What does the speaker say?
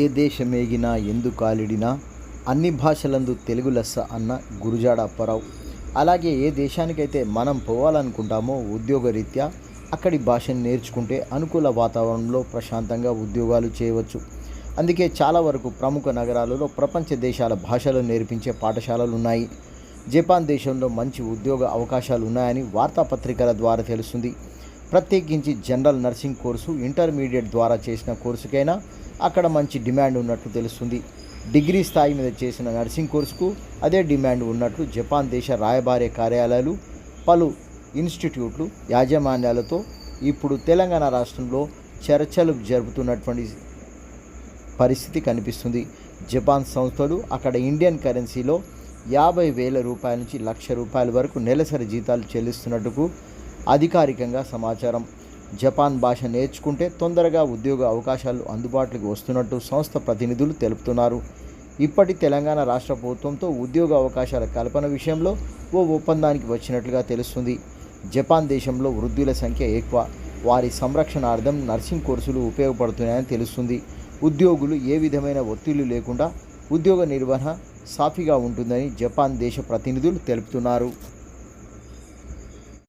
ఏ దేశమేగినా ఎందు కాలిడినా అన్ని భాషలందు తెలుగు లెస్స అన్న గురుజాడ అప్పారావు. అలాగే ఏ దేశానికైతే మనం పోవాలనుకుంటామో ఉద్యోగరీత్యా అక్కడి భాషను నేర్చుకుంటే అనుకూల వాతావరణంలో ప్రశాంతంగా ఉద్యోగాలు చేయవచ్చు. అందుకే చాలా వరకు ప్రముఖ నగరాలలో ప్రపంచ దేశాల భాషలు నేర్పించే పాఠశాలలు ఉన్నాయి జపాన్ దేశంలో మంచి ఉద్యోగ అవకాశాలు ఉన్నాయని వార్తాపత్రికల ద్వారా తెలుస్తుంది. ప్రత్యేకించి జనరల్ నర్సింగ్ కోర్సు ఇంటర్మీడియట్ ద్వారా చేసిన కోర్సుకైనా అక్కడ మంచి డిమాండ్ ఉన్నట్లు తెలుస్తుంది. డిగ్రీ స్థాయి మీద చేసిన నర్సింగ్ కోర్సుకు అదే డిమాండ్ ఉన్నట్లు జపాన్ దేశ రాయబారే కార్యాలయాలు పలు ఇన్స్టిట్యూట్లు యాజమాన్యాలతో ఇప్పుడు తెలంగాణ రాష్ట్రంలో చర్చలు జరుపుతున్నటువంటి పరిస్థితి కనిపిస్తుంది. జపాన్ సంస్థలు అక్కడ ఇండియన్ కరెన్సీలో యాభై వేల రూపాయల నుంచి లక్ష రూపాయల వరకు నెలసరి జీతాలు చెల్లిస్తున్నట్టుకు అధికారికంగా సమాచారం. జపాన్ భాష నేర్చుకుంటే తొందరగా ఉద్యోగ అవకాశాలు అందుబాటులోకి వస్తున్నట్టు సంస్థ ప్రతినిధులు తెలుపుతున్నారు. ఇప్పటి తెలంగాణ రాష్ట్ర ప్రభుత్వంతో ఉద్యోగ అవకాశాల కల్పన విషయంలో ఓ ఒప్పందానికి వచ్చినట్లుగా తెలుస్తుంది. జపాన్ దేశంలో వృద్ధుల సంఖ్య ఎక్కువ. వారి సంరక్షణార్థం నర్సింగ్ కోర్సులు ఉపయోగపడుతున్నాయని తెలుస్తుంది. ఉద్యోగులు ఏ విధమైన ఒత్తిళ్ళు లేకుండా ఉద్యోగ నిర్వహణ సాఫీగా ఉంటుందని జపాన్ దేశ ప్రతినిధులు తెలుపుతున్నారు.